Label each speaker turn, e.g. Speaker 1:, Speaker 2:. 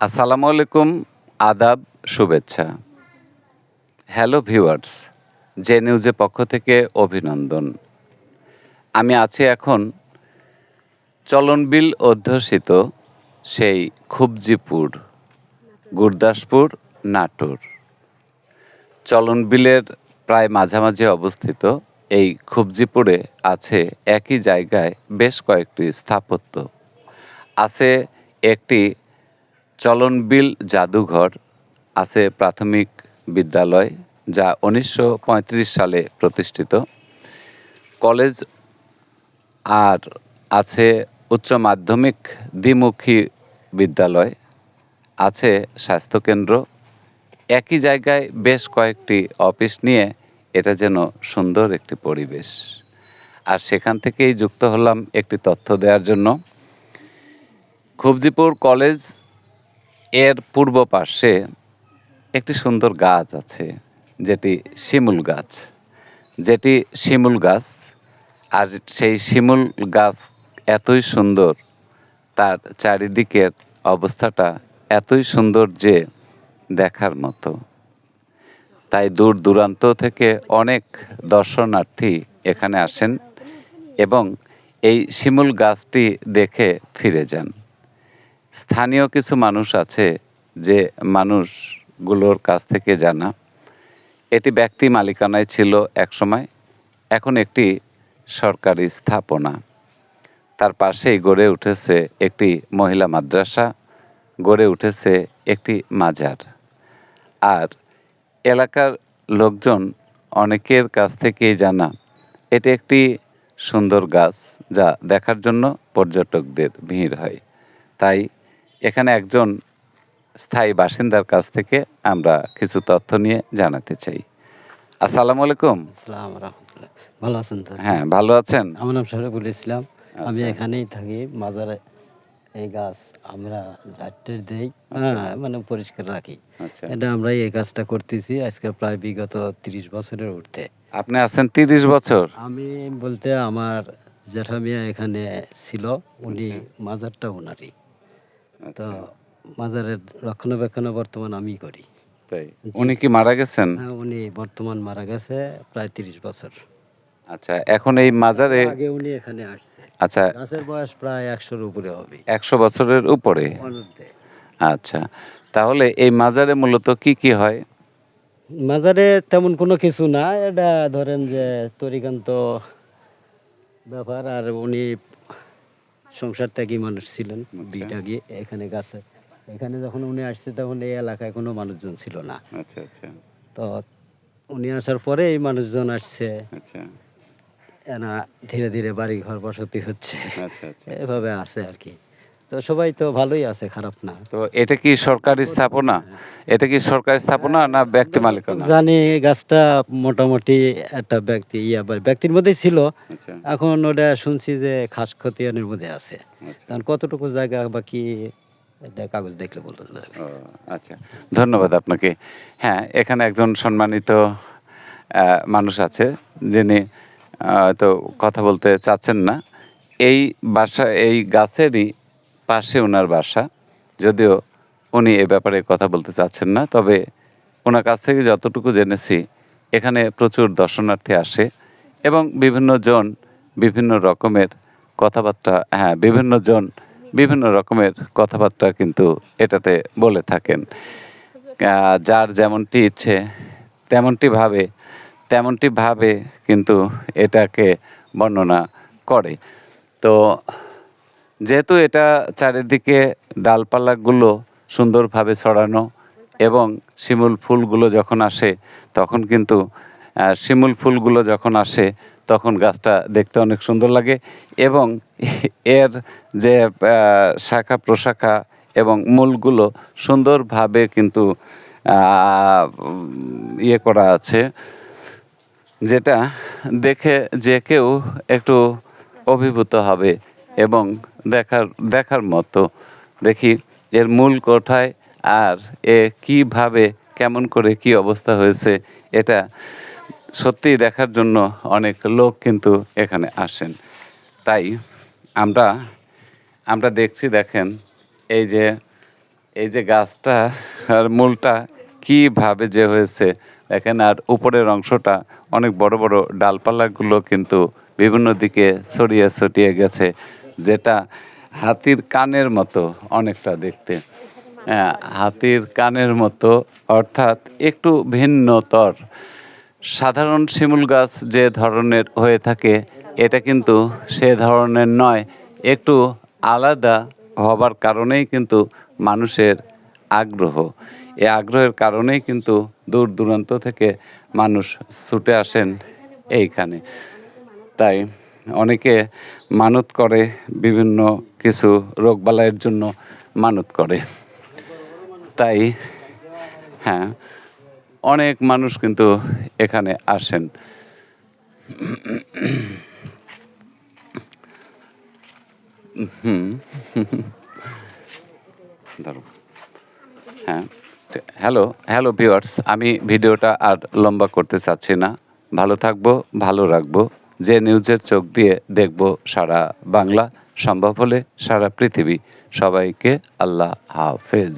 Speaker 1: আসসালামু আলাইকুম, আদাব, শুভেচ্ছা। হ্যালো ভিউয়ার্স জে নিউজের পক্ষ থেকে অভিনন্দন। আমি আছি এখন চলনবিল অধ্যুষিত সেই খুবজিপুর, গুরদাসপুর, নাটোর। চলনবিলের প্রায় মাঝামাঝি অবস্থিত এই খুবজিপুরে আছে একই জায়গায় বেশ কয়েকটি স্থাপত্য। আছে একটি চলনবিল জাদুঘর আছে প্রাথমিক বিদ্যালয়, যা উনিশশো পঁয়ত্রিশ সালে প্রতিষ্ঠিত। কলেজ আর আছে উচ্চ মাধ্যমিক দ্বিমুখী বিদ্যালয়, আছে স্বাস্থ্যকেন্দ্র। একই জায়গায় বেশ কয়েকটি অফিস নিয়ে এটা যেন সুন্দর একটি পরিবেশ। আর সেখান থেকেই যুক্ত হলাম একটি তথ্য দেওয়ার জন্য। খুবজিপুর কলেজ এর পূর্ব পার্শ্বে একটি সুন্দর গাছ আছে, যেটি শিমুল গাছ। যেটি শিমুল গাছ, আর সেই শিমুল গাছ এতই সুন্দর, তার চারিদিকের অবস্থাটা এতই সুন্দর যে দেখার মতো। তাই দূর দূরান্ত থেকে অনেক দর্শনার্থী এখানে আসেন এবং এই শিমুল গাছটি দেখে ফিরে যান। স্থানীয় কিছু মানুষ আছে যে মানুষগুলোর কাছ থেকে জানা। এটি ব্যক্তি মালিকানায় ছিল একসময়, এখন একটি সরকারি স্থাপনা। তার পাশেই গড়ে উঠেছে একটি মহিলা মাদ্রাসা, গড়ে উঠেছে একটি মাজার। আর এলাকার লোকজন অনেকের কাছ থেকেই জানা, এটি একটি সুন্দর গাছ যা দেখার জন্য পর্যটকদের ভিড় হয়। তাই এখানে একজন স্থায়ী বাসিন্দার কাছ থেকে আমরা কিছু তথ্য নিয়ে জানাতে চাই। আসসালামু আলাইকুম।
Speaker 2: আসসালাম রহমতুল্লাহ। ভালো আছেন তো?
Speaker 1: হ্যাঁ ভালো আছেন?
Speaker 2: আমার নাম শরীফুল ইসলাম। আমি
Speaker 1: আচ্ছা।
Speaker 2: এখানেই থাকি মাজারে এই গাছ আমরা ঝাড়টে দেই হ্যাঁ মানে পরিষ্কার রাখি।
Speaker 1: আচ্ছা।
Speaker 2: এটা আমরা এই কাজটা করতেছি আজকে প্রায় বিগত তিরিশ বছরের উঠতে
Speaker 1: আপনি আছেন তিরিশ বছর?
Speaker 2: আমি বলতে আমার জ্যাঠামিয়া এখানে ছিল উনি
Speaker 1: আচ্ছা।
Speaker 2: মাজারটা ওনারই তো
Speaker 1: আচ্ছা,
Speaker 2: মাজারের রক্ষণাবেক্ষণ বর্তমান আমি করি।
Speaker 1: তাই? উনি কি মারা গেছেন?
Speaker 2: হ্যাঁ উনি বর্তমান মারা গেছে প্রায় তিরিশ বছর।
Speaker 1: আচ্ছা এখন এই মাজারে
Speaker 2: আগে উনি এখানে আসছে।
Speaker 1: আচ্ছা।
Speaker 2: গাছের বয়স প্রায় একশোর উপরে হবে।
Speaker 1: একশো বছরের উপরে। আচ্ছা তাহলে এই মাজারে মূলত কি কি হয়?
Speaker 2: মাজারে তেমন কোনো কিছু না। এটা ধরেন যে তরিকান্ত ব্যাপার। আর উনি সংসার ত্যাগী মানুষ ছিলেন
Speaker 1: আচ্ছা।
Speaker 2: বিটা গিয়ে এখানে গাছে। এখানে যখন উনি আসছে তখন এই এলাকায় কোনো মানুষজন ছিল না।
Speaker 1: আচ্ছা আচ্ছা।
Speaker 2: তো উনি আসার পরে এই মানুষজন আসছে।
Speaker 1: আচ্ছা।
Speaker 2: এনা ধীরে ধীরে বাড়ি ঘর বসতি হচ্ছে।
Speaker 1: আচ্ছা আচ্ছা।
Speaker 2: এভাবে আছে আর কি। তো সবাই তো ভালোই আছে খারাপ না।
Speaker 1: তো এটা কি সরকারি স্থাপনা? এটা কি সরকারি স্থাপনা না ব্যক্তি মালিকানা
Speaker 2: জানি গাছটা মোটামুটি একটা ব্যক্তি ইয়া ব্যক্তির মধ্যেই ছিল।
Speaker 1: আচ্ছা।
Speaker 2: এখন ওটা শুনছি যে খাস খতিয়ানের মধ্যে আছে।
Speaker 1: আচ্ছা।
Speaker 2: কারণ কতটুকু জায়গা বা কি এটা কাগজ দেখলে বলতে
Speaker 1: আচ্ছা। ধন্যবাদ আপনাকে। হ্যাঁ এখানে একজন সম্মানিত আহ, মানুষ আছে যিনি তো কথা বলতে চাচ্ছেন না। এই বাসা এই গাছেরই পাশে ওনার বাসা। যদিও উনি এ ব্যাপারে কথা বলতে চাচ্ছেন না, তবে ওনার কাছ থেকে যতটুকু জেনেছি, এখানে প্রচুর দর্শনার্থী আসে এবং বিভিন্ন জন বিভিন্ন রকমের কথাবার্তা হ্যাঁ বিভিন্ন জন বিভিন্ন রকমের কথাবার্তা কিন্তু এটাতে বলে থাকেন। যার যেমনটি ইচ্ছে, তেমনটি ভাবে তেমনটি ভাবে কিন্তু এটাকে বর্ণনা করে। তো যেহেতু এটা চারিদিকে ডালপালাগুলো সুন্দরভাবে ছড়ানো এবং শিমুল ফুলগুলো যখন আসে, তখন কিন্তু শিমুল ফুলগুলো যখন আসে, তখন গাছটা দেখতে অনেক সুন্দর লাগে এবং এর যে শাখা প্রশাখা এবং মূলগুলো সুন্দরভাবে কিন্তু ইয়ে করা আছে, যেটা দেখে যে কেউ একটু অভিভূত হবে এবং দেখার দেখার মতো। দেখি এর মূল কোথায় আর এ কীভাবে, কেমন করে কি অবস্থা হয়েছে এটা সত্যিই দেখার জন্য অনেক লোক কিন্তু এখানে আসেন। তাই আমরা আমরা দেখছি দেখেন এই যে এই যে গাছটা আর মূলটা কীভাবে যে হয়েছে। দেখেন আর উপরের অংশটা অনেক বড় বড় ডালপালাগুলো কিন্তু বিভিন্ন দিকে ছড়িয়ে ছড়িয়ে গেছে। যেটা হাতির কানের মতো অনেকটা দেখতে। হ্যাঁ, হাতির কানের মতো অর্থাৎ একটু ভিন্নতর। সাধারণ শিমুল গাছ যে ধরনের হয়ে থাকে এটা কিন্তু সে ধরনের নয় একটু আলাদা হবার কারণেই কিন্তু মানুষের আগ্রহ। এই আগ্রহের কারণেই কিন্তু দূর দূরান্ত থেকে মানুষ ছুটে আসেন এইখানে। তাই অনেকে মানত করে, বিভিন্ন কিছু রোগবালাইয়ের জন্য মানত করে। তাই হ্যাঁ অনেক মানুষ কিন্তু এখানে আসেন। হুম হ্যাঁ হ্যালো হ্যালো ভিউয়ার্স, আমি ভিডিওটা আর লম্বা করতে চাচ্ছি না। ভালো থাকব, ভালো রাখব। যে নিউজের চোখ দিয়ে দেখব সারা বাংলা সম্ভব হলে সারা পৃথিবী। সবাইকে আল্লাহ হাফেজ।